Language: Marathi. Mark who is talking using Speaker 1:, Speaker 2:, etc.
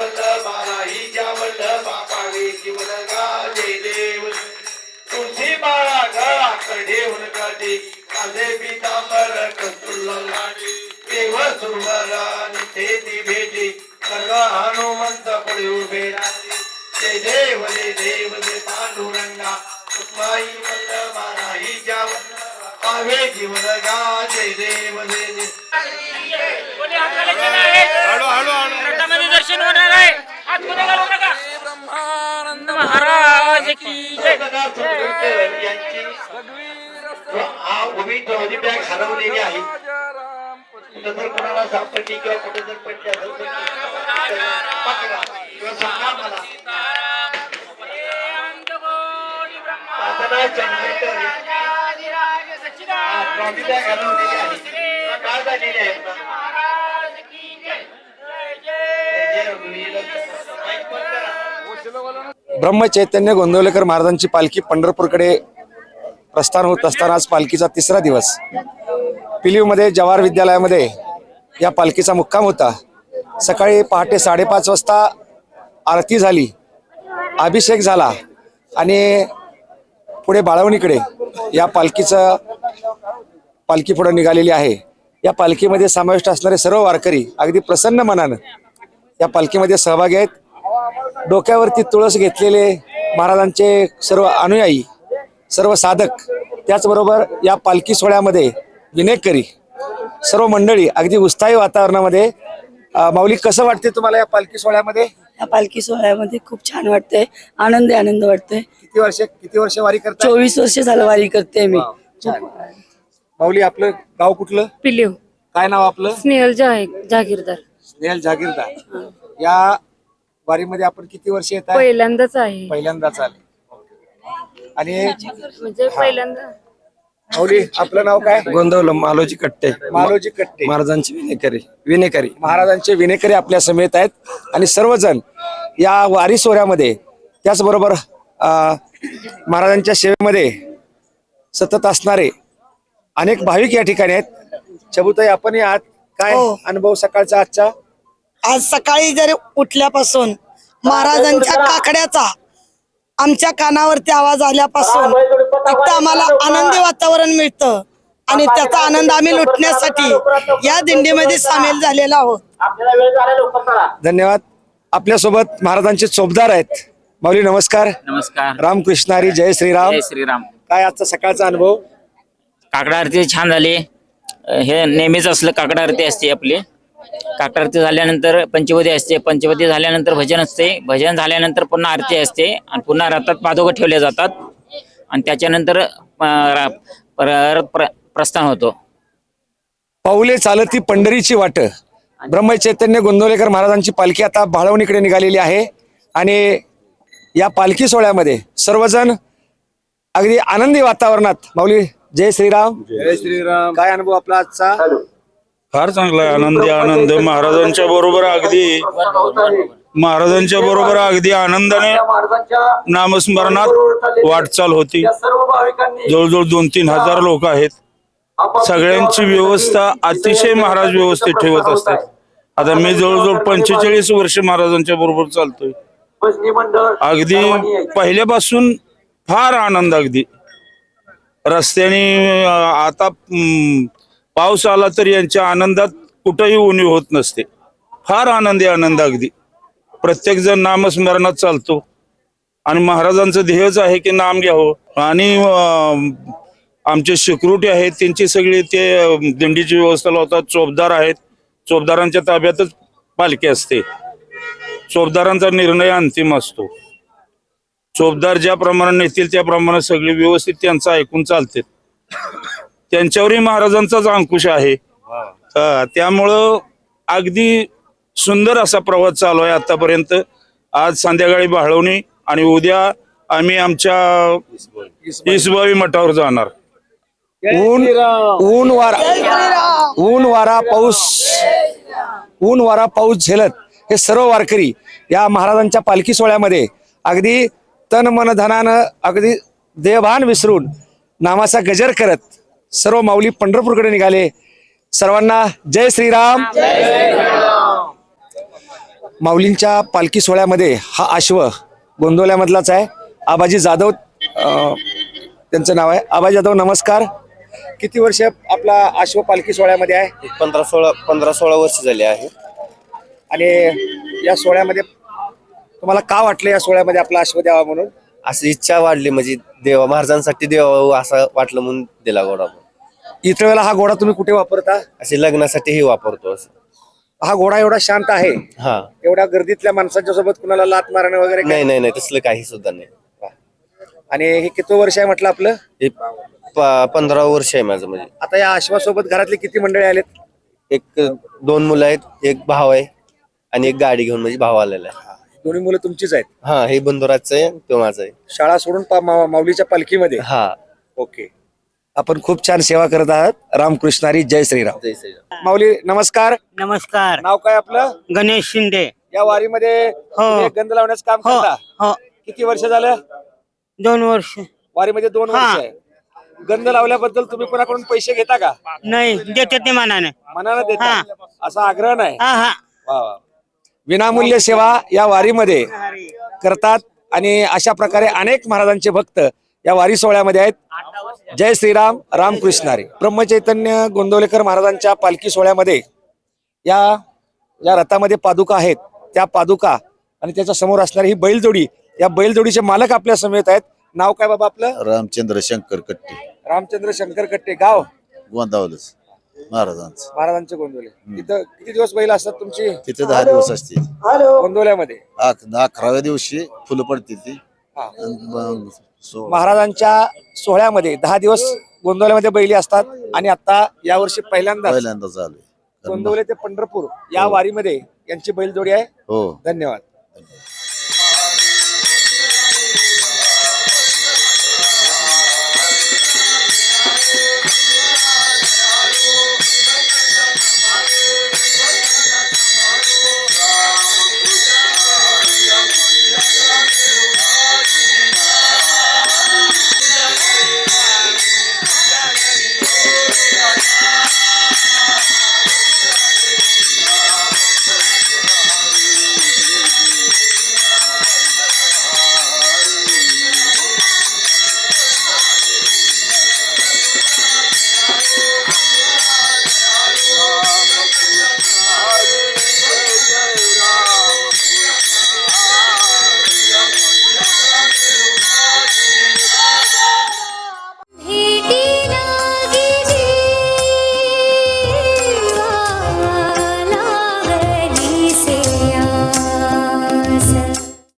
Speaker 1: वल्लभाई ज्या वल्लभा जीवन गाजे देव तुझी बाळा गळा कढेऊन काढे कांदे पितांबर कस्तुल्लाडी देव सुंदर ते ती भेटे सर्व हनुमंत पुढे उभे राहिले जय देव जय देव जय पांडुरंगा माई वल्लभाई ज्या पावे जीवन गाजे देव
Speaker 2: दर्शन होणार आहे. हात कोणी घालू नका. महाराज की जय.
Speaker 1: जगन्नाथ सुंदरकर यांची उभी ट्रॉली बॅग हरवलेली आहे. कुठं जर कोणाला सापडली किंवा कुठे जर पडली असेल तर पकडा. किंवा सांगा मला. साधना चंद्रेकर ट्रॉली बॅग हरवलेली आहे. काय झालेली आहे?
Speaker 3: ब्रह्मचैतन्य गोंदवलेकर महाराजांची पालखी पंढरपूरकडे प्रस्थान होत असताना आज पालखीचा तिसरा दिवस. पिलीवमध्ये जवाहर विद्यालयामध्ये या पालखीचा मुक्काम होता. सकाळी पहाटे साडेपाच वाजता आरती झाली अभिषेक झाला आणि पुढे बाळवणीकडे या पालखीचं पालखी पुढे निघालेली आहे. या पालखीमध्ये समाविष्ट असणारे सर्व वारकरी अगदी प्रसन्न मनानं या पालखीमध्ये सहभागी आहेत. डोक्यावरती तुळस घेतलेले महाराजांचे सर्व अनुयायी सर्व साधक त्याचबरोबर या पालखी सोहळ्यामध्ये विनेकरी सर्व मंडळी अगदी उत्साही वातावरणामध्ये. माऊली कसं वाटते तुम्हाला या पालखी सोहळ्यामध्ये?
Speaker 4: या पालखी सोहळ्यामध्ये खूप छान वाटतंय. आनंदी आनंद वाटतोय.
Speaker 3: किती वर्ष किती वर्ष वारी करता
Speaker 4: चोवीस वर्ष झालं वारी करते मी.
Speaker 3: माऊली आपलं गाव कुठलं?
Speaker 5: पिलीव
Speaker 3: काय नाव आपलं?
Speaker 5: स्नेहल जा जागीरदार.
Speaker 3: स्नेहल जागीरदार. या वारीमध्ये आपण किती वर्ष येत आहे?
Speaker 5: पहिल्यांदाच आहे.
Speaker 3: पहिल्यांदाच आले. आणि
Speaker 5: म्हणजे पहिल्यांदा.
Speaker 3: माऊली आपलं नाव काय?
Speaker 6: गोंदवलं मालोजी कट्टे.
Speaker 3: मालोजी कट्टे.
Speaker 6: महाराजांची विनेकरी विनेकरी
Speaker 3: महाराजांचे विनेकरी आपल्या समेत आहेत. आणि सर्वजण या वारी सोहळ्यामध्ये त्याचबरोबर अं, महाराजांच्या सेवेमध्ये सतत असणारे अनेक भाविक या ठिकाणी आहेत. चबुताई आपण आहात. काय
Speaker 4: हो.
Speaker 3: अनुभव सकाळचा आजचा?
Speaker 4: आज सकाळी जरी उठल्यापासून महाराजांच्या काकड्याचा आमच्या कानावरती आवाज आल्यापासून फक्त आम्हाला आनंदी वातावरण मिळतं. आणि त्याचा आनंद आम्ही लुटण्यासाठी या दिंडीमध्ये सामील झालेलो आहोत.
Speaker 3: धन्यवाद. आपल्यासोबत महाराजांचे चोपदार आहेत. माऊली नमस्कार.
Speaker 2: नमस्कार.
Speaker 3: रामकृष्ण हरी जय श्रीराम.
Speaker 2: जय श्रीराम.
Speaker 3: काय आजचा सकाळचा अनुभव?
Speaker 2: काकडा आरती छान झाली. हे नेहमीच असलं काकडा आरती असते आपली. काकडा आरती झाल्यानंतर पंचवटी असते. पंचवटी झाल्यानंतर भजन असते. भजन झाल्यानंतर पुन्हा आरती असते. आणि पुन्हा रथात पादोगं ठेवले जातात. आणि त्याच्यानंतर प्रस्थान होतो.
Speaker 3: पाऊले चालती पंढरीची वाट. ब्रह्मचैतन्य गोंदवलेकर महाराजांची पालखी आता भाळवणीकडे निघालेली आहे. आणि या पालखी सोहळ्यामध्ये सर्वजण अगदी आनंदी वातावरणात. माऊली जय श्रीराम.
Speaker 6: जय श्रीराम.
Speaker 3: काय अनुभव आपला आजचा?
Speaker 7: फार चांगला आहे आनंदी आनंद. महाराजांच्या बरोबर अगदी महाराजांच्या बरोबर अगदी आनंदाने नामस्मरणात वाटचाल होती. जवळजवळ दोन तीन हजार लोक आहेत. सगळ्यांची व्यवस्था अतिशय महाराज व्यवस्थित ठेवत असतात. आता मी जवळजवळ पंचेचाळीस वर्ष महाराजांच्या बरोबर चालतोय. अगदी पहिल्यापासून फार आनंद अगदी. रस्त्याने आता पाऊस आला तर यांच्या आनंदात कुठंही उणीव होत नसते. फार आनंदी आनंद अगदी. प्रत्येकजण नामस्मरणात चालतो. आणि महाराजांचं ध्येयच आहे की नाम घ्यावं. आणि आमचे सिक्युरिटी आहेत त्यांची सगळी ते दिंडीची व्यवस्था लावतात. चोपदार आहेत. चोपदारांच्या ताब्यातच पालखी असते. चोपदारांचा निर्णय अंतिम असतो. चोपदार ज्याप्रमाणे नेतील त्याप्रमाणे सगळी व्यवस्थित त्यांचं ऐकून चालते. त्यांच्यावरही महाराजांचाच अंकुश आहे. हा, त्यामुळं अगदी सुंदर असा प्रवास चालू आहे आतापर्यंत. आज संध्याकाळी बाळवणी आणि उद्या आम्ही आमच्या इसबावी मठावर जाणार.
Speaker 3: ऊन ऊन वारा ऊन वारा पाऊस ऊन वारा पाऊस झेलत हे सर्व वारकरी या महाराजांच्या पालखी सोहळ्यामध्ये अगदी तन मन धनानं अगदी देहभान विसरून नामाचा गजर करत सर्व माऊली पंढरपूरकडे निघाले. सर्वांना जय श्रीराम. माऊलींच्या पालखी सोहळ्यामध्ये हा आश्व गोंदवल्यामधलाच आहे. आबाजी जाधव त्यांचं नाव आहे. आबाजी जाधव नमस्कार. किती वर्ष आपला आश्व पालखी सोहळ्यामध्ये आहे?
Speaker 8: पंधरा सोळा पंधरा सोळा वर्ष झाले आहे.
Speaker 3: आणि या सोहळ्यामध्ये तुम्हाला का वाटलं या सोहळ्यामध्ये आपला आश्व द्यावा म्हणून?
Speaker 8: अशी इच्छा वाढली म्हणजे देवा महाराजांसाठी देवा असं वाटलं म्हणून दिला गोडा
Speaker 3: इतर वेळेला हा घोडा तुम्ही कुठे वापरता?
Speaker 8: असे लग्नासाठीही वापरतो असं.
Speaker 3: हा घोडा एवढा शांत आहे?
Speaker 8: हा.
Speaker 3: एवढ्या गर्दीतल्या माणसांच्या सोबत कुणाला लात मारणं वगैरे
Speaker 8: नाही नाही नाही तसलं काही सुद्धा नाही.
Speaker 3: आणि हे किती वर्ष आहे म्हटलं आपलं?
Speaker 8: हे प- पंधरा वर्ष आहे माझं म्हणजे.
Speaker 3: आता या आश्वासोबत घरातले किती मंडळी आलेत?
Speaker 8: एक दोन मुलं आहेत एक भाव आहे आणि एक गाडी घेऊन म्हणजे भाव आलेला आहे.
Speaker 3: दोन्ही मुलं तुमचीच आहेत?
Speaker 8: हा हे बंधुराजचं आहे तो माझा आहे.
Speaker 3: शाळा सोडून पा- मा- माऊलीच्या पालखीमध्ये?
Speaker 8: हा.
Speaker 3: ओके. आपण खूप छान सेवा करत आहात. रामकृष्णारी जय श्रीराम.
Speaker 8: जय श्रीराम.
Speaker 3: माऊली नमस्कार.
Speaker 9: नमस्कार.
Speaker 3: नाव काय आपलं?
Speaker 9: गणेश शिंदे.
Speaker 3: या वारीमध्ये तुम्ही एक गंध लावण्याचं काम
Speaker 9: हो
Speaker 3: करता?
Speaker 9: हो.
Speaker 3: किती वर्ष झालं?
Speaker 9: दोन वर्ष.
Speaker 3: वारीमध्ये दोन
Speaker 9: हा.
Speaker 3: वर्ष आहे. गंध लावल्याबद्दल तुम्ही कोणाकडून पैसे घेता का?
Speaker 9: नाही देते ते मनाने.
Speaker 3: मनानं देता?
Speaker 9: हा.
Speaker 3: असा आग्रह नाही?
Speaker 9: हा हा.
Speaker 3: वा, वा. विनामूल्य सेवा या वारीमध्ये करतात आणि अशा प्रकारे अनेक महाराजांचे भक्त या वारी सोहळ्यामध्ये आहेत. जय श्रीराम रामकृष्णारी. ब्रह्मचैतन्य गोंदवलेकर महाराजांच्या पालखी सोहळ्यामध्ये या या रथामध्ये पादुका आहेत. त्या पादुका आणि त्याच्यासमोर असणारी ही बैलजोडी या बैलजोडीचे मालक आपल्या समेत आहेत. नाव काय बाबा आपलं?
Speaker 10: रामचंद्र शंकर कट्टे.
Speaker 3: रामचंद्र शंकर कट्टे. गाव?
Speaker 10: गोंदावलंच. महाराजांचं.
Speaker 3: महाराजांचे गोंदवले. इथं किती दिवस बैल असतात तुमची?
Speaker 10: तिथे दहा दिवस असते
Speaker 3: गोंदवल्यामध्ये.
Speaker 10: अक- अकराव्या दिवशी फुलं पडते ती.
Speaker 3: हा.
Speaker 10: आणि मग सो-
Speaker 3: महाराजांच्या सोहळ्यामध्ये दहा दिवस गोंदवल्यामध्ये बैली असतात आणि आता यावर्षी पहिल्यांदा
Speaker 10: पहिल्यांदा चालू आहे.
Speaker 3: गोंदवले ते पंढरपूर या वारीमध्ये यांची बैलजोडी आहे.
Speaker 10: हो.
Speaker 3: धन्यवाद.